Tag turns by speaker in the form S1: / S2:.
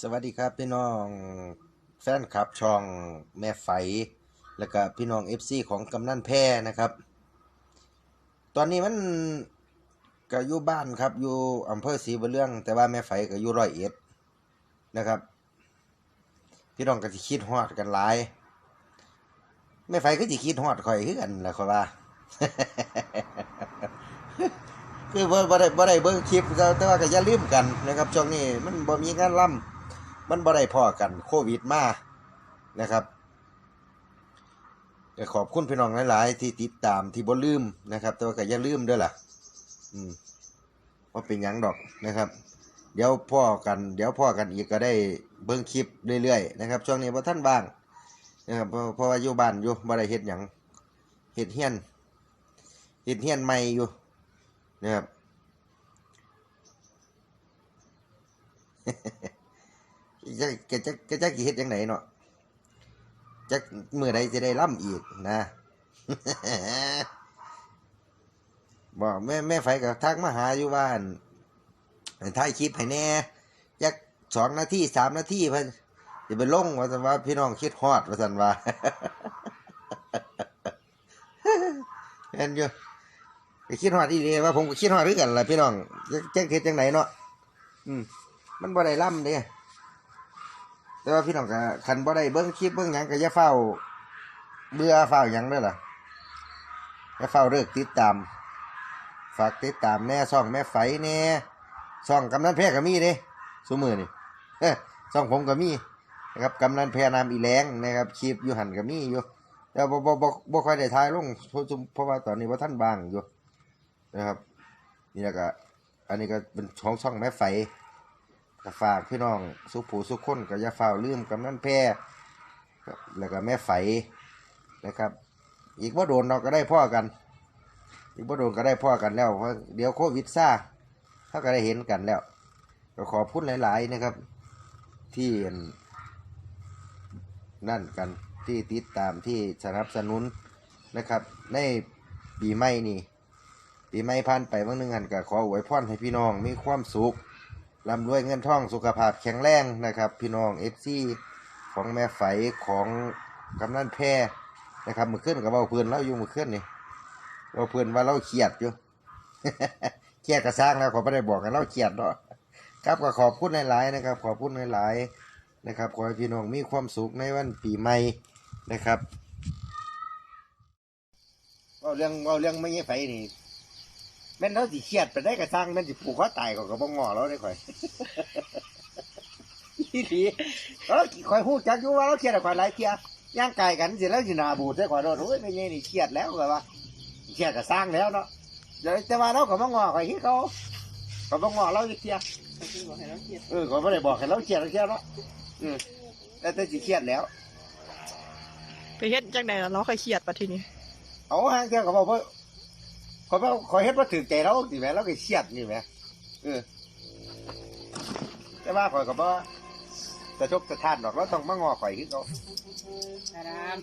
S1: สวัสดีครับพี่น้องแฟนคลับช่องแม่ไฟ แล้วก็พี่น้อง FC ของกำนันแพ้นะครับ ตอนนี้มันก็อยู่บ้านครับอยู่อำเภอศรีบุญเรื่อง แต่ว่าแม่ไฟก็อยู่ร้อยเอ็ดนะครับ พี่น้องก็สิคิดฮอดกันหลายแม่ไฟก็สิคิดฮอดข่อยคือกันแหละข่อยว่า คือบ่บ่ได้บ่ได้เบิ่งคลิปแต่แต่ว่าก็อย่าลืมกันนะครับช่วงนี้มันบ่มีงานล่ำ มันบ่ได้พ้อกันโควิดมานะครับก็ขอบคุณพี่น้องหลาย ๆ ที่ติดตามที่บ่ลืมนะครับ แต่ว่าก็อย่าลืมด้อล่ะ อืมว่าเป็นยังดอกนะครับ เดี๋ยวพ่อกัน เดี๋ยวพ่อกันอีกก็ได้เบิ่งคลิปเรื่อย ๆ นะครับ ช่วงนี้บ่ทันว่างนะครับาะเพราะว่าอยู่บ้านอยู่บ่ได้เฮ็ดหยังเฮ็ดเฮียนเฮ็ดเฮียนใหม่อยู่นะครับ จะจะจะจะจะกี่เฮ็ดยังไงเนาะจะมือใดจะได้ล่ำอีกนะบอกแม่แม่ไฟกับทักมาหาอยู่ว่านให้ถ่ายคลิปให้แน่จักสองนาทีสามนาทีเพิ่นจะไปลงว่าสันว่า พี่น้องคิดฮอดว่าสันว่าเห็นอยู่คิดฮอดอีเดีว่าผมก็คิดฮอดคือกันล่ะพี่น้องจะจะเฮ็ดจังไดเนาะอืมมันบ่ได้ล่ำเด้ แต่ว่าพี่น้องก็คันบ่ได้เบิ่งคลิปเบิ่งหยังก็อย่าเฝ้า เบื่อเฝ้าหยังเด้อล่ะอย่าเฝ้าเลิกติดตาม ฝากติดตามแม่ช่องแม่ไฟแน่ช่องกำนันแพรก็มีเด้ซุมือนี่เอ้อช่องผมก็มีนะครับกำนันแพรนามอีแรงนะครับคลิปอยู่หันก็มีอยู่แต่บ่บ่บ่บ่ค่อยได้ถ่ายลงเพราะว่าตอนนี้บ่าทันบางอยู่นะครับนี่แล้ก็อันนี้ก็เป็นช่องช่องแม่ไฟ ก็ฝากพี่น้องสุผูสุขคนก็อย่าฝ่าลืมกำนันแพรแล้วก็แม่ไฟนะครับ อีกว่าโดนเราก็ได้พ่อกัน อีกว่าโดนก็ได้พ่อกันแล้วเพราะเดี๋ยวโควิดซ่าเขาก็ได้เห็นกันแล้ว ก็ขอพูดหลาย ๆ นะครับ ที่นั่นกันที่ติดตามที่สนับสนุนนะครับ ในปีใหม่นี่ปีใหม่ผ่านไปวันหนึ่งหันก็ขออวยพรให้พี่น้องมีความสุข ร่ำรวยเงินทองสุขภาพแข็งแรงนะครับ พี่น้องเอฟซีของแม่ไฝของกำนันแพรนะครับมือขึ้นกับเบาเพื่อนเราอยู่มือขึ้นนี่เบาเพื่อนว่าเราเครียดอยู่เครียดกระซ้างแล้วขอไม่ได้บอกกันเราเครียดเนาะครับก็ขอบคุณหลายๆนะครับ ขอบคุณหลายๆนะครับ ขอให้พี่น้องมีความสุขในวันปีใหม่นะครับเอาเรื่องเอาเรื่องไม่เงี้ยไฟนี่ ม่นเขาสิเครียดไปได้กระซังแม่นสิผูกคอตายก็กระบงงอแล้วได้ข่อยอีหลีเออข่อยฮู้จักอยู่ว่าเราเครียดกับข่อยหลายเที่ยย่างกายกันสิแล้วสิหนาบูดใส่ข่อยโดนโอ้ยไม่ใช่นี่เครียดแล้วก็ว่าเครียดกับสร้างแล้วเนาะเดี๋ยวแต่ว่าเราก็บ่งอข่อยคือเขาก็บ่งอเราอีกเที่ยเออข่อยบ่ได้บอกให้เราเครียดเราเครียดเนาะอืมแต่แต่สิเครียดแล้ว
S2: ไปเฮ็ดจังไดล่ะเราค่อยเครียดปะทีนี้
S1: เอาห่างเที่ยก็บ อกว่าข่อยเฮ็ดว่าถือใจเราสิแหมเราก็เครียดนี่แหมเออแต่ว่าข่อยก็บ่จะชกจะทานดอกเราต้องมางอข่อยคือเขา
S3: อาราม